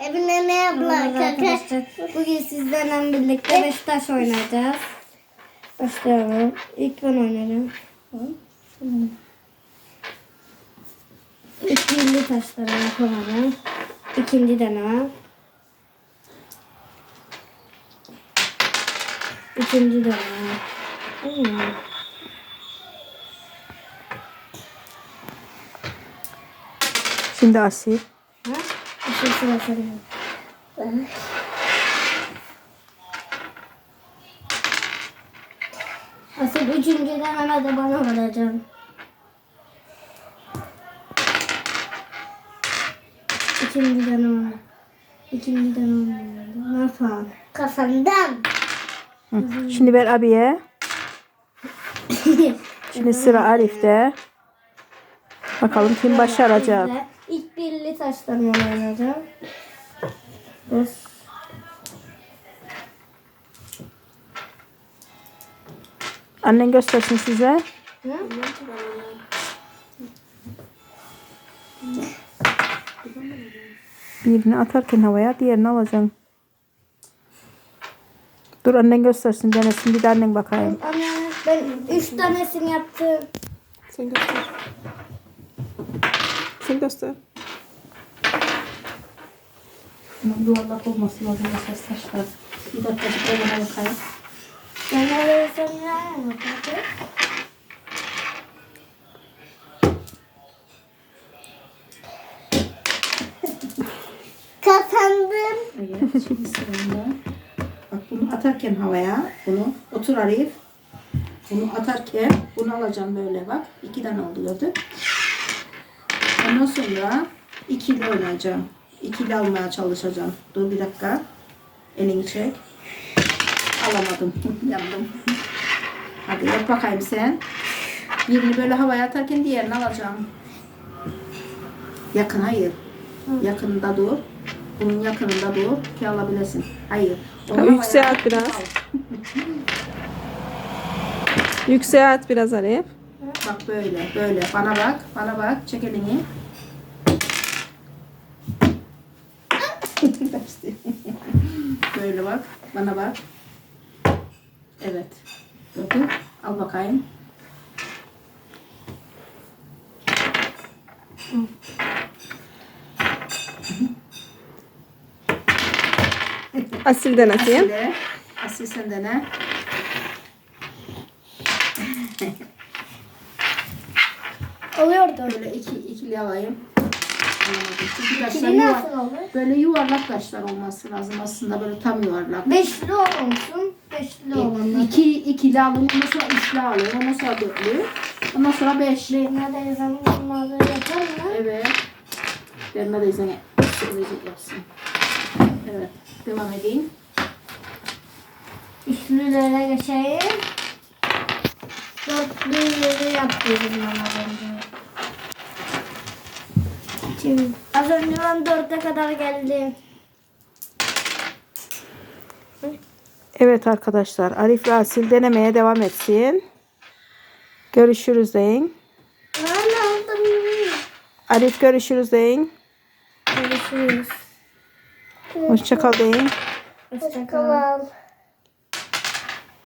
Evine ne abla? Merhaba arkadaşlar. Bugün sizlerle birlikte Beşiktaş oynayacağız. Başlayalım. İlk ben oynarım. İkinci taşları yapalım. İkinci deneme. Üçüncü deneme. Hmm. Şimdi Asil. Sarıyor. Asıl üçüncü deneme de bana vuracaksın. İkinci deneme. İkinci deneme. Nasıl? Kafandan. Hı. Şimdi ver abiye. Şimdi sıra Arif'te. Bakalım kim başaracak. Taşlarımı oynayacağım. Dur. Annen göstersin size. Ne? Birini atarken havaya diğerini alacaksın. Dur annen göstersin denesin bir de annen bakayım. Anne ben üç tanesini yaptım. Sen göster. Sen göster. Yuvarlak olması lazım esas taşlar. Bir dakika bana bakayım. Ben öyle sen ne yapacağım? Kazandım. Evet, şimdi sıranda. Bak bunu atarken havaya, bunu otur Arif. Bunu atarken bunu alacağım böyle bak. İki tane oldu gördün. Ondan sonra ikili oynayacağım. İkili almaya çalışacağım. Dur bir dakika. Elini çek. Alamadım. Yandım. Hadi yap bakayım sen. Birini böyle havaya atarken diğerini alacağım. Yakın hayır. Yakında dur. Bunun yakınında dur ki alabilesin. Hayır. Onu Yükselt biraz. Yükselt biraz Arif. Bak böyle, böyle. Bana bak, bana bak. Çek elini. Böyle bak, bana bak. Evet. Gördün? Al bakayım. Asil denesin. Asile. Asil sen de ne? Oluyordu. Böyle iki, ikili alayım. Anlamadım. Çünkü taşlar İkili yuvar- nasıl olur? Böyle yuvarlak taşlar olması lazım aslında böyle tam yuvarlak. Beşli olsun. Beşli olanlar. İki, ikili alın, ondan sonra üçlü alın, ondan sonra dörtlü, ondan sonra beşli. Nerede yazan bunları yapar mı? Evet. Verme de izine söyleyecek yapsın. Evet. Devam edeyim. Üçlülere geçeyim. Dörtlüleri yapıyorum ben az önce. Şimdi az önce ben dörde kadar geldim. Evet arkadaşlar. Arif ve Asil denemeye devam etsin. Görüşürüz deyin. Arif görüşürüz deyin. Görüşürüz. Hoşçakal deyin. Hoşçakal.